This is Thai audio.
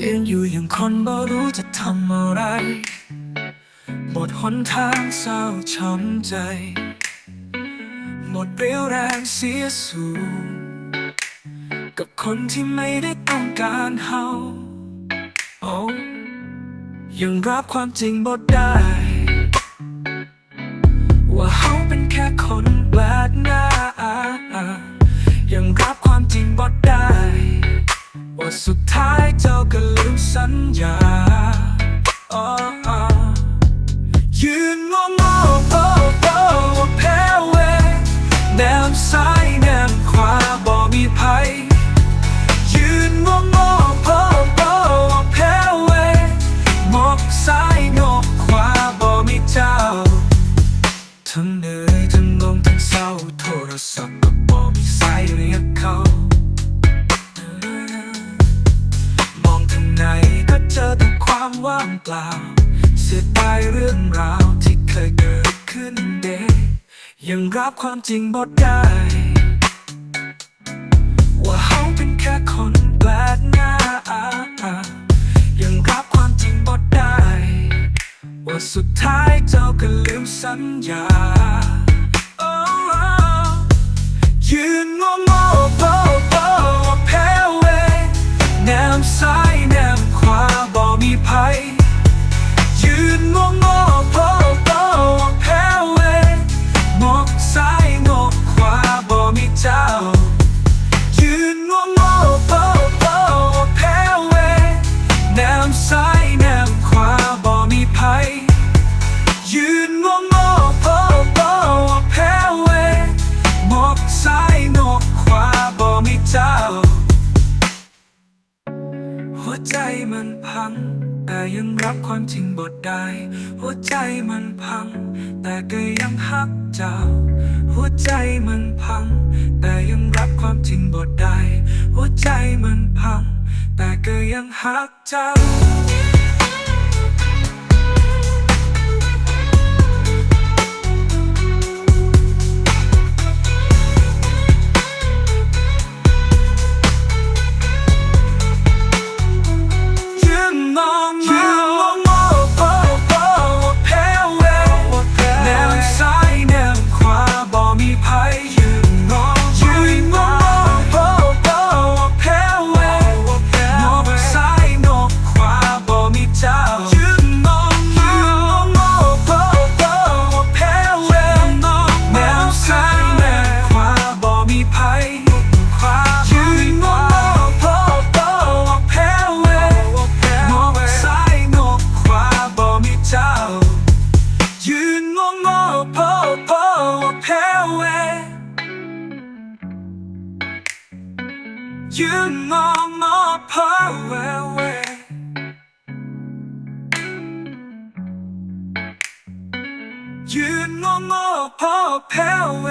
ยืนอยู่อย่างคนบ่รู้จะทำอะไรหมดหนทางเศร้าช้ำใจ หมดเรี่ยวแรงเสียสูงกับคนที่ไม่ได้ต้องการเฮาโอ้ยังรับความจริงบ่ได้ สุดท้ายเจ้าก็ลืมสัญญาอ๋ออ๋อยืนงงงโอ้โอ้แพ้เวแนมซ้ายแนมขวาบ่มีภัยยืนงงงโอ้โอ้แพ้เวมอบซ้ายงบขวาบ่มีเจ้า ทั้งเหนื่อยทั้งงงทั้งเศร้าโทรศัพท์ก็บ่มีสายเรียกเขา ความว่างเปล่า เสียดายเรื่องราวที่เคยเกิดขึ้นเดยังรับความจริงบ่ได้ ว่าเฮาเป็นแค่คนแปลกหน้า ยังรับความจริงบ่ได้ ว่าสุดท้ายเจ้าก็ลืมสัญญา Oh, ยืนงงั้ง แต่ยังรับความจริงบดได้ หัวใจมันพัง แต่ก็ยังฮักเจ้า หัวใจมันพัง แต่ยังรับความจริงบดได้ หัวใจมันพัง แต่ก็ยังฮักเจ้า ยืนงงงโพเวเวยืนงงงโพแพ้เว